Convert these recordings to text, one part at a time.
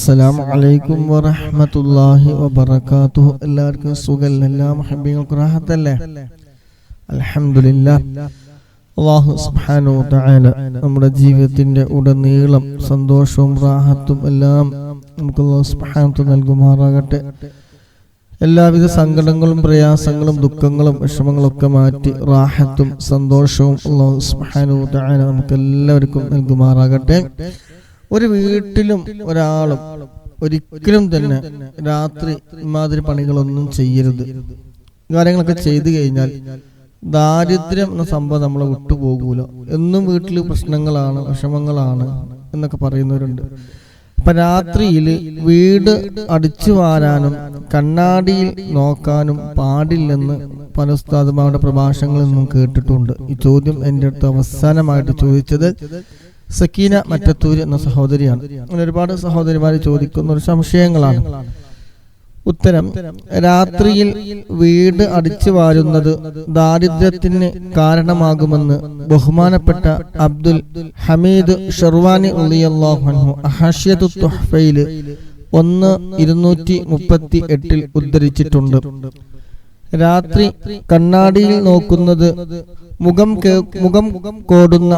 അസ്സലാമു അലൈക്കും വറഹ്മത്തുള്ളാഹി വബറകാതുഹു. എല്ലാവർക്കും സുഖം. എല്ലാ മുഹബ്ബീങ്ങൾക്ക് റാഹത്തല്ലേ അൽഹംദുലില്ലാ. അള്ളാഹു സുബ്ഹാനഹു വതആല തആല നമ്മുടെ ജീവിതത്തിന്റെ ഉടനീളം സന്തോഷവും റാഹത്തും എല്ലാം നമുക്ക് അള്ളാഹു സുബ്ഹാനഹു നൽകുമാറാകട്ടെ. എല്ലാവിധ സങ്കടങ്ങളും പ്രയാസങ്ങളും ദുഃഖങ്ങളും വിഷമങ്ങളും ഒക്കെ മാറ്റി റാഹത്തും സന്തോഷവും അള്ളാഹു സുബ്ഹാനഹു തആല നമുക്ക് എല്ലാവർക്കും നൽകുമാറാകട്ടെ. ഒരു വീട്ടിലും ഒരാളും ഒരിക്കലും തന്നെ രാത്രി ഇമാതിരി പണികളൊന്നും ചെയ്യരുത്. കാര്യങ്ങളൊക്കെ ചെയ്തു കഴിഞ്ഞാൽ ദാരിദ്ര്യം എന്ന സംഭവം നമ്മളെ വിട്ടുപോകൂല. എന്നും വീട്ടിൽ പ്രശ്നങ്ങളാണ് വിഷമങ്ങളാണ് എന്നൊക്കെ പറയുന്നവരുണ്ട്. അപ്പൊ രാത്രിയിൽ വീട് അടിച്ചു വാരാനും കണ്ണാടിയിൽ നോക്കാനും പാടില്ലെന്ന് പല ഉസ്താദുമാരുടെ പ്രഭാഷണങ്ങളിൽ നിന്നും കേട്ടിട്ടുണ്ട്. ഈ ചോദ്യം എന്റെ അടുത്ത് അവസാനമായിട്ട് ചോദിച്ചത് സക്കീന മറ്റത്തൂര് എന്ന സഹോദരിയാണ്. അങ്ങനെ ഒരുപാട് സഹോദരിമാർ ചോദിക്കുന്ന ഒരു സംശയങ്ങളാണ്. ഉത്തരം രാത്രിയിൽ വീട് അടിച്ചു വാരുന്നത് ദാരിദ്ര്യത്തിന് കാരണമാകുമെന്ന് ബഹുമാനപ്പെട്ട അബ്ദുൽ ഹമീദ് ഷെർവാനി ഉള്ളിയല്ലാഹു അഹാഷ്യത്തു തുഹ്ഫയിൽ ഒന്ന് ഇരുന്നൂറ്റി മുപ്പത്തി എട്ടിൽ ഉദ്ധരിച്ചിട്ടുണ്ട്. രാത്രി കണ്ണാടിയിൽ നോക്കുന്നത് മുഖം മുഖം കോടുന്ന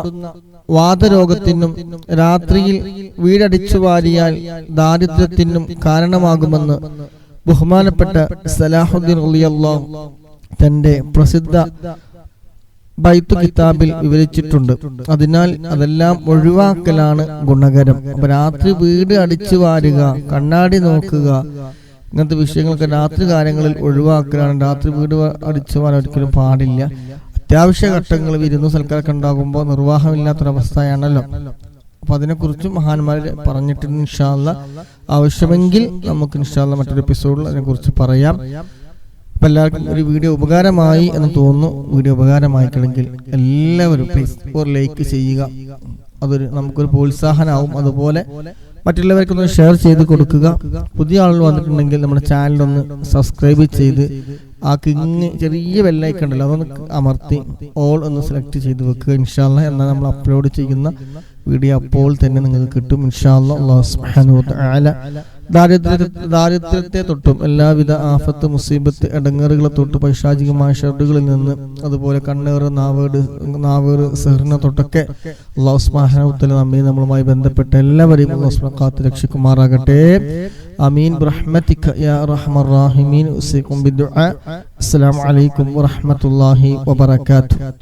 വാതരോഗത്തിനും രാത്രിയിൽ വീടടിച്ചു വാരിയാൽ ദാരിദ്ര്യത്തിനും കാരണമാകുമെന്ന് ബഹുമാനപ്പെട്ട സലാഹുദ്ദീൻ ഉള്ളിയല്ലാഹു തന്റെ പ്രസിദ്ധ ബൈത്തു കിതാബിൽ വിവരിച്ചിട്ടുണ്ട്. അതിനാൽ അതെല്ലാം ഒഴിവാക്കലാണ് ഗുണകരം. അപ്പൊ രാത്രി വീട് അടിച്ചു വാരുക കണ്ണാടി നോക്കുക ഇങ്ങനത്തെ വിഷയങ്ങളൊക്കെ രാത്രി കാര്യങ്ങളിൽ ഒഴിവാക്കലാണ്. രാത്രി വീട് അടിച്ചു വാരാൻ ഒരിക്കലും പാടില്ല. അത്യാവശ്യ ഘട്ടങ്ങൾ വിരുന്നു സൽക്കാരൊക്കെ ഉണ്ടാകുമ്പോൾ നിർവാഹമില്ലാത്തൊരവസ്ഥയാണല്ലോ. അപ്പൊ അതിനെക്കുറിച്ച് മഹാന്മാർ പറഞ്ഞിട്ടുണ്ട് ഇൻഷാല്ല ആവശ്യമെങ്കിൽ നമുക്ക് ഇൻഷാല്ല മറ്റൊരു എപ്പിസോഡിൽ അതിനെക്കുറിച്ച് പറയാം. അപ്പൊ എല്ലാവർക്കും ഒരു വീഡിയോ ഉപകാരമായി എന്ന് തോന്നുന്നു. വീഡിയോ ഉപകാരമായിക്കണമെങ്കിൽ എല്ലാവരും ഒരു ലൈക്ക് ചെയ്യുക. അതൊരു നമുക്കൊരു പ്രോത്സാഹനമാവും. അതുപോലെ മറ്റുള്ളവർക്കൊന്ന് ഷെയർ ചെയ്ത് കൊടുക്കുക. പുതിയ ആളുകൾ വന്നിട്ടുണ്ടെങ്കിൽ നമ്മുടെ ചാനലൊന്ന് സബ്സ്ക്രൈബ് ചെയ്ത് ആ കിങ് ചെറിയ വെള്ളയൊക്കെ ഉണ്ടല്ലോ അതൊന്ന് അമർത്തി ഓൾ ഒന്ന് സെലക്ട് ചെയ്ത് വെക്കുക ഇൻഷാല്ല എന്നാൽ നമ്മൾ അപ്ലോഡ് ചെയ്യുന്ന വീഡിയോ അപ്പോൾ തന്നെ നിങ്ങൾക്ക് കിട്ടും. ഇൻഷാല്ല ദാരിദ്ര്യ ദാരിദ്ര്യത്തെ തൊട്ടും എല്ലാവിധ ആഫത്ത് മുസീബത്ത് ഇടങ്ങറുകളെ തൊട്ട് പൈശാചികമായ ഷർട്ടുകളിൽ നിന്ന് അതുപോലെ കണ്ണേറ് നാവേട് നാവേറ് സെഹറിനെ തൊട്ടൊക്കെ അള്ളാഹു സുബ്ഹാനഹു നമ്മെ നമ്മളുമായി ബന്ധപ്പെട്ട എല്ലാവരെയും അള്ളാഹു കാത്ത് രക്ഷിക്കുമാറാകട്ടെ. آمين. برحمتك يا أرحم الراحمين. أوصيكم بالدعاء. السلام عليكم ورحمة الله وبركاته.